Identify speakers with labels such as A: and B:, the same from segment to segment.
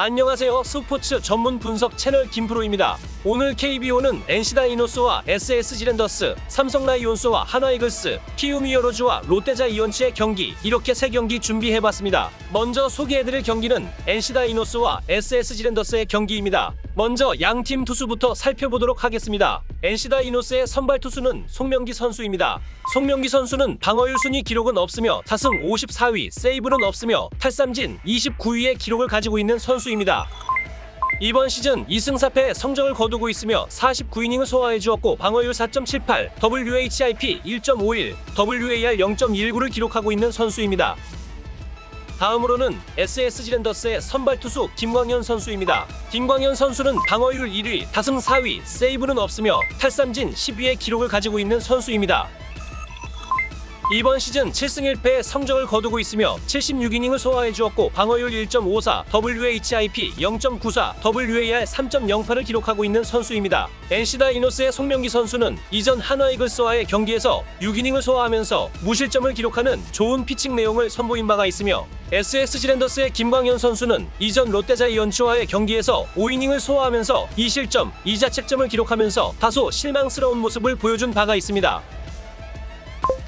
A: 안녕하세요. 스포츠 전문 분석 채널 김프로입니다. 오늘 KBO는 NC 다이노스와 SSG 랜더스, 삼성 라이온스와 하나 이글스, 키움이 어로즈와 롯데자 이온츠의 경기 이렇게 세 경기 준비해봤습니다. 먼저 소개해드릴 경기는 NC 다이노스와 SSG 랜더스의 경기입니다. 먼저 양 팀 투수부터 살펴보도록 하겠습니다. NC 다이노스의 선발 투수는 송명기 선수입니다. 송명기 선수는 방어율 순위 기록은 없으며 타승 54위, 세이브는 없으며 탈삼진 29위의 기록을 가지고 있는 선수 입니다. 이번 시즌 2승 4패 성적을 거두고 있으며 49이닝을 소화해 주었고 방어율 4.78, WHIP 1.51, WAR 0.19를 기록하고 있는 선수입니다. 다음으로는 SSG 랜더스의 선발 투수 김광현 선수입니다. 김광현 선수는 방어율 1위, 다승 4위, 세이브는 없으며 탈삼진 10위의 기록을 가지고 있는 선수입니다. 이번 시즌 7승 1패의 성적을 거두고 있으며 76이닝을 소화해 주었고 방어율 1.54, WHIP 0.94, WAR 3.08을 기록하고 있는 선수입니다. NC 다이노스의 송명기 선수는 이전 한화 이글스와의 경기에서 6이닝을 소화하면서 무실점을 기록하는 좋은 피칭 내용을 선보인 바가 있으며 SSG 랜더스의 김광현 선수는 이전 롯데자이언츠와의 경기에서 5이닝을 소화하면서 2실점, 2자책점을 기록하면서 다소 실망스러운 모습을 보여준 바가 있습니다.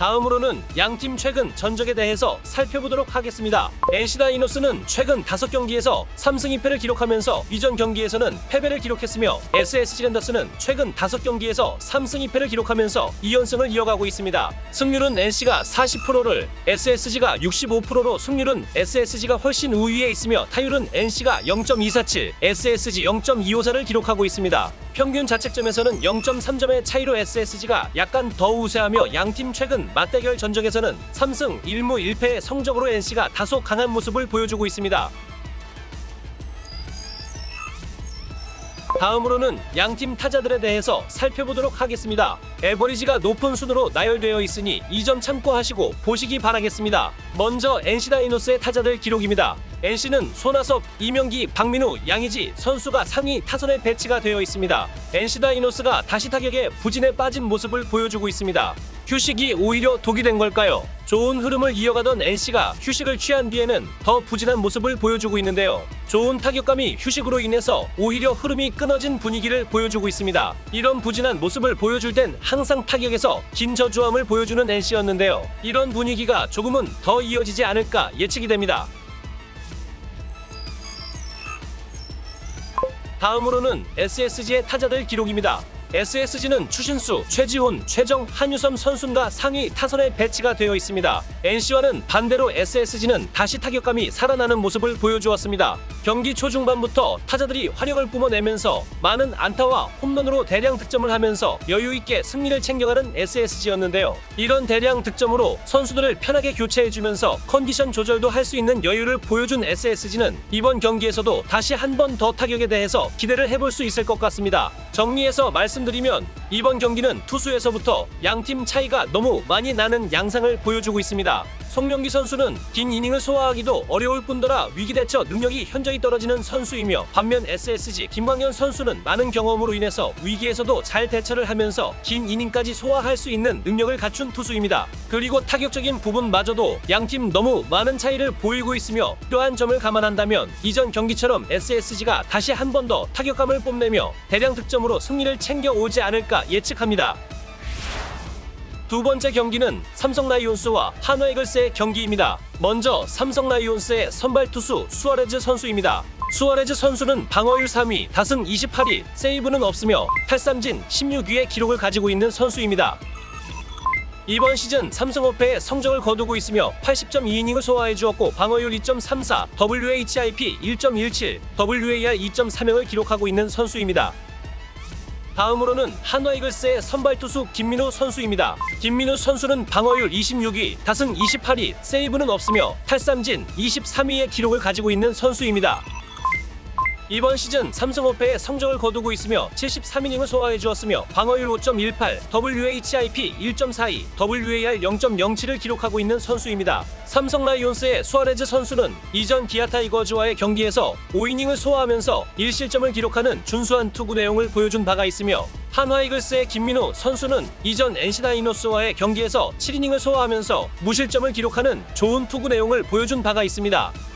A: 다음으로는 양팀 최근 전적에 대해서 살펴보도록 하겠습니다. NC 다이노스는 최근 5경기에서 3승 2패를 기록하면서 이전 경기에서는 패배를 기록했으며 SSG 랜더스는 최근 5경기에서 3승 2패를 기록하면서 2연승을 이어가고 있습니다. 승률은 NC가 40%를 SSG가 65%로 승률은 SSG가 훨씬 우위에 있으며 타율은 NC가 0.247, SSG 0.254를 기록하고 있습니다. 평균 자책점에서는 0.3점의 차이로 SSG가 약간 더 우세하며 양팀 최근 맞대결 전적에서는 3승 1무 1패의 성적으로 NC가 다소 강한 모습을 보여주고 있습니다. 다음으로는 양팀 타자들에 대해서 살펴보도록 하겠습니다. 에버리지가 높은 순으로 나열되어 있으니 이 점 참고하시고 보시기 바라겠습니다. 먼저 NC 다이노스의 타자들 기록입니다. NC는 손아섭, 이명기, 박민우, 양의지 선수가 상위 타선에 배치가 되어 있습니다. NC 다이노스가 다시 타격에 부진에 빠진 모습을 보여주고 있습니다. 휴식이 오히려 독이 된 걸까요? 좋은 흐름을 이어가던 NC가 휴식을 취한 뒤에는 더 부진한 모습을 보여주고 있는데요. 좋은 타격감이 휴식으로 인해서 오히려 흐름이 끊어진 분위기를 보여주고 있습니다. 이런 부진한 모습을 보여줄 땐 항상 타격에서 긴 저조함을 보여주는 NC였는데요. 이런 분위기가 조금은 더 이어지지 않을까 예측이 됩니다. 다음으로는 SSG의 타자들 기록입니다. SSG는 추신수, 최지훈, 최정, 한유섬 선수가 상위 타선에 배치가 되어 있습니다. NC와는 반대로 SSG는 다시 타격감이 살아나는 모습을 보여주었습니다. 경기 초중반부터 타자들이 화력을 뿜어내면서 많은 안타와 홈런으로 대량 득점을 하면서 여유 있게 승리를 챙겨가는 SSG였는데요. 이런 대량 득점으로 선수들을 편하게 교체해주면서 컨디션 조절도 할 수 있는 여유를 보여준 SSG는 이번 경기에서도 다시 한 번 더 타격에 대해서 기대를 해볼 수 있을 것 같습니다. 정리해서 말씀 드리면 이번 경기는 투수에서부터 양팀 차이가 너무 많이 나는 양상을 보여주고 있습니다. 송명기 선수는 긴 이닝을 소화하기도 어려울 뿐더러 위기 대처 능력이 현저히 떨어지는 선수이며 반면 SSG 김광현 선수는 많은 경험으로 인해서 위기에서도 잘 대처를 하면서 긴 이닝까지 소화할 수 있는 능력을 갖춘 투수입니다. 그리고 타격적인 부분마저도 양팀 너무 많은 차이를 보이고 있으며 이러한 점을 감안한다면 이전 경기처럼 SSG가 다시 한 번 더 타격감을 뽐내며 대량 득점으로 승리를 챙겨 오지 않을까 예측합니다. 두 번째 경기는 삼성 라이온스와 한화 이글스의 경기입니다. 먼저 삼성 라이온스의 선발 투수 수아레즈 선수입니다. 수아레즈 선수는 방어율 3위, 다승 28위, 세이브는 없으며 탈삼진 16위의 기록을 가지고 있는 선수입니다. 이번 시즌 삼성 어패의 성적을 거두고 있으며 80.2이닝을 소화해 주었고 방어율 2.34, WHIP 1.17, WAR 2.30을 기록하고 있는 선수입니다. 다음으로는 한화 이글스의 선발 투수 김민호 선수입니다. 김민호 선수는 방어율 26위, 다승 28위, 세이브는 없으며 탈삼진 23위의 기록을 가지고 있는 선수입니다. 이번 시즌 삼성 어패의 성적을 거두고 있으며 73이닝을 소화해 주었으며 방어율 5.18, WHIP 1.42, WAR 0.07을 기록하고 있는 선수입니다. 삼성 라이온스의 수아레즈 선수는 이전 기아 타이거즈와의 경기에서 5이닝을 소화하면서 1실점을 기록하는 준수한 투구 내용을 보여준 바가 있으며 한화 이글스의 김민우 선수는 이전 NC 다이노스와의 경기에서 7이닝을 소화하면서 무실점을 기록하는 좋은 투구 내용을 보여준 바가 있습니다.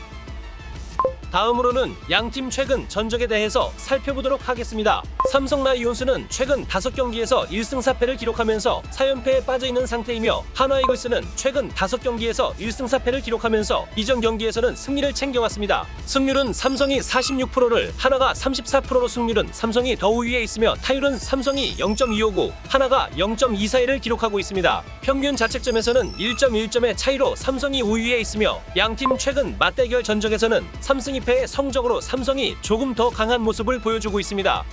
A: 다음으로는 양팀 최근 전적에 대해서 살펴보도록 하겠습니다. 삼성 라이온스는 최근 5경기에서 1승 4패를 기록하면서 4연패에 빠져있는 상태이며 한화 이글스는 최근 5경기에서 1승 4패를 기록하면서 이전 경기에서는 승리를 챙겨왔습니다. 승률은 삼성이 46%를 하나가 34%로 승률은 삼성이 더 우위에 있으며 타율은 삼성이 0.259, 하나가 0.241을 기록하고 있습니다. 평균 자책점에서는 1.1점의 차이로 삼성이 우위에 있으며 양팀 최근 맞대결 전적에서는 3승 2패의 성적으로 삼성이 조금 더 강한 모습을 보여주고 있습니다.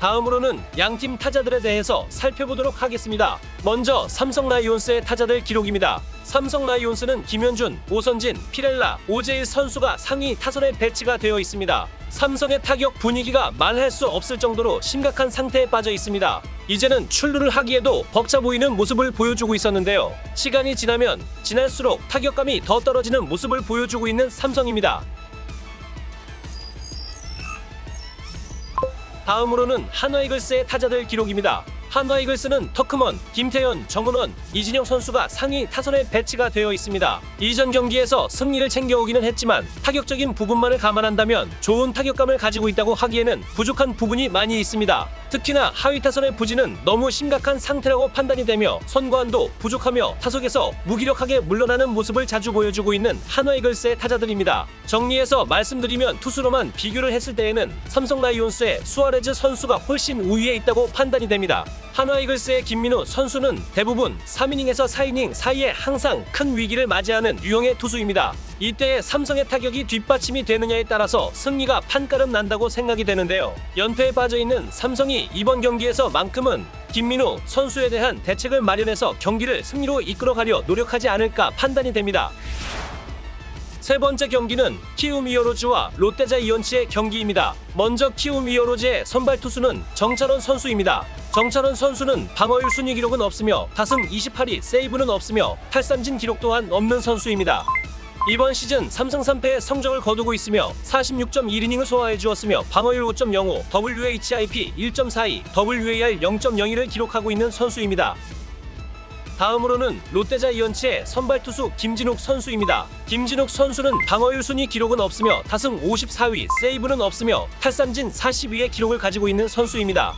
A: 다음으로는 양팀 타자들에 대해서 살펴보도록 하겠습니다. 먼저 삼성 라이온스의 타자들 기록입니다. 삼성 라이온스는 김현준, 오선진, 피렐라, 오재일 선수가 상위 타선에 배치가 되어 있습니다. 삼성의 타격 분위기가 말할 수 없을 정도로 심각한 상태에 빠져 있습니다. 이제는 출루를 하기에도 벅차 보이는 모습을 보여주고 있었는데요. 시간이 지나면 지날수록 타격감이 더 떨어지는 모습을 보여주고 있는 삼성입니다. 다음으로는 한화 이글스의 타자들 기록입니다. 한화 이글스는 터크먼, 김태현, 정은원, 이진영 선수가 상위 타선에 배치가 되어 있습니다. 이전 경기에서 승리를 챙겨오기는 했지만 타격적인 부분만을 감안한다면 좋은 타격감을 가지고 있다고 하기에는 부족한 부분이 많이 있습니다. 특히나 하위 타선의 부진은 너무 심각한 상태라고 판단이 되며 선관도 부족하며 타석에서 무기력하게 물러나는 모습을 자주 보여주고 있는 한화 이글스의 타자들입니다. 정리해서 말씀드리면 투수로만 비교를 했을 때에는 삼성 라이온스의 수아레즈 선수가 훨씬 우위에 있다고 판단이 됩니다. 한화 이글스의 김민우 선수는 대부분 3이닝에서 4이닝 사이에 항상 큰 위기를 맞이하는 유형의 투수입니다. 이때의 삼성의 타격이 뒷받침이 되느냐에 따라서 승리가 판가름 난다고 생각이 되는데요. 연패에 빠져 있는 삼성이 이번 경기에서만큼은 김민우 선수에 대한 대책을 마련해서 경기를 승리로 이끌어가려 노력하지 않을까 판단이 됩니다. 세 번째 경기는 키움 이어로즈와 롯데자이언츠의 경기입니다. 먼저 키움 이어로즈의 선발 투수는 정찬원 선수입니다. 정찬원 선수는 방어율 순위 기록은 없으며 타승 28위 세이브는 없으며 탈삼진 기록 또한 없는 선수입니다. 이번 시즌 3승 3패의 성적을 거두고 있으며 46.1이닝을 소화해 주었으며 방어율 5.05, WHIP 1.42, WAR 0.02를 기록하고 있는 선수입니다. 다음으로는 롯데자이언츠의 선발 투수 김진욱 선수입니다. 김진욱 선수는 방어율 순위 기록은 없으며 타승 54위, 세이브는 없으며 탈삼진 42의 기록을 가지고 있는 선수입니다.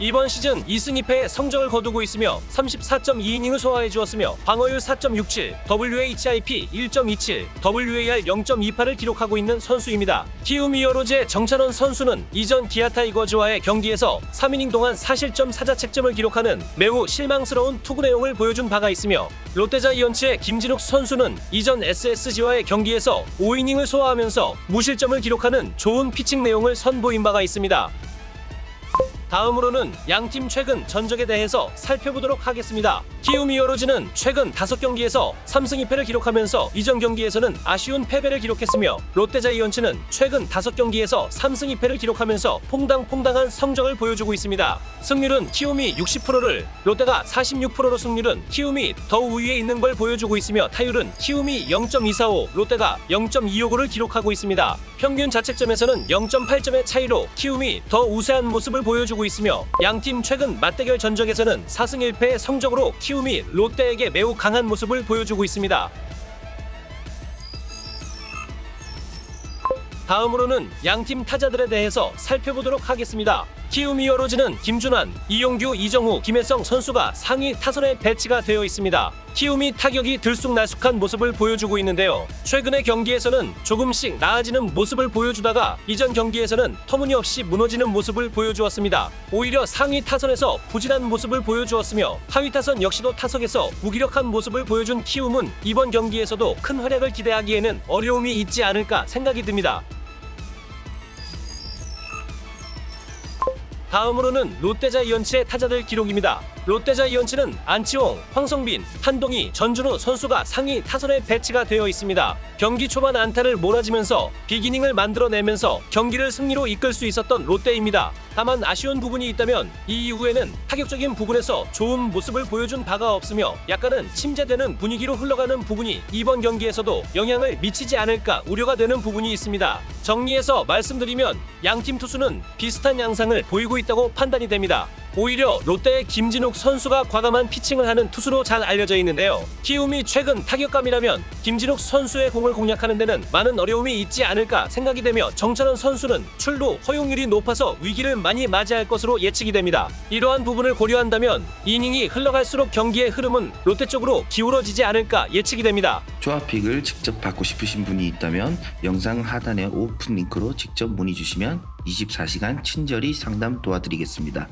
A: 이번 시즌 2승 2패의 성적을 거두고 있으며 34.2이닝을 소화해 주었으며 방어율 4.67, WHIP 1.27, WAR 0.28을 기록하고 있는 선수입니다. 키움 이어로즈의 정찬원 선수는 이전 기아 타이거즈와의 경기에서 3이닝 동안 4실점 4자책점을 기록하는 매우 실망스러운 투구 내용을 보여준 바가 있으며 롯데자이언츠의 김진욱 선수는 이전 SSG와의 경기에서 5이닝을 소화하면서 무실점을 기록하는 좋은 피칭 내용을 선보인 바가 있습니다. 다음으로는 양팀 최근 전적에 대해서 살펴보도록 하겠습니다. 키움이어로즈는 최근 5경기에서 3승 2패를 기록하면서 이전 경기에서는 아쉬운 패배를 기록했으며 롯데자이언츠는 최근 5경기에서 3승 2패를 기록하면서 퐁당퐁당한 성적을 보여주고 있습니다. 승률은 키움이 60%를 롯데가 46%로 승률은 키움이 더 우위에 있는 걸 보여주고 있으며 타율은 키움이 0.245, 롯데가 0.259를 기록하고 있습니다. 평균 자책점에서는 0.8점의 차이로 키움이 더 우세한 모습을 보여주고 있으며 양팀 최근 맞대결 전적에서는 4승 1패의 성적으로 키움이 롯데에게 매우 강한 모습을 보여주고 있습니다. 다음으로는 양팀 타자들에 대해서 살펴보도록 하겠습니다. 키움이어로즈는 김준환, 이용규, 이정후, 김혜성 선수가 상위 타선에 배치가 되어 있습니다. 키움이 타격이 들쑥날쑥한 모습을 보여주고 있는데요. 최근의 경기에서는 조금씩 나아지는 모습을 보여주다가 이전 경기에서는 터무니없이 무너지는 모습을 보여주었습니다. 오히려 상위 타선에서 부진한 모습을 보여주었으며 하위 타선 역시도 타석에서 무기력한 모습을 보여준 키움은 이번 경기에서도 큰 활약을 기대하기에는 어려움이 있지 않을까 생각이 듭니다. 다음으로는 롯데자이언츠의 타자들 기록입니다. 롯데자이언츠는 안치홍, 황성빈, 한동희, 전준우 선수가 상위 타선에 배치가 되어 있습니다. 경기 초반 안타를 몰아지면서 비기닝을 만들어내면서 경기를 승리로 이끌 수 있었던 롯데입니다. 다만 아쉬운 부분이 있다면 이 이후에는 타격적인 부분에서 좋은 모습을 보여준 바가 없으며 약간은 침체되는 분위기로 흘러가는 부분이 이번 경기에서도 영향을 미치지 않을까 우려가 되는 부분이 있습니다. 정리해서 말씀드리면 양팀 투수는 비슷한 양상을 보이고 있다고 판단이 됩니다. 오히려 롯데의 김진욱 선수가 과감한 피칭을 하는 투수로 잘 알려져 있는데요. 키움이 최근 타격감이라면 김진욱 선수의 공을 공략하는 데는 많은 어려움이 있지 않을까 생각이 되며 정찬원 선수는 출루 허용률이 높아서 위기를 많이 맞이할 것으로 예측이 됩니다. 이러한 부분을 고려한다면 이닝이 흘러갈수록 경기의 흐름은 롯데 쪽으로 기울어지지 않을까 예측이 됩니다.
B: 조합픽을 직접 받고 싶으신 분이 있다면 영상 하단의 오픈 링크로 직접 문의 주시면 24시간 친절히 상담 도와드리겠습니다.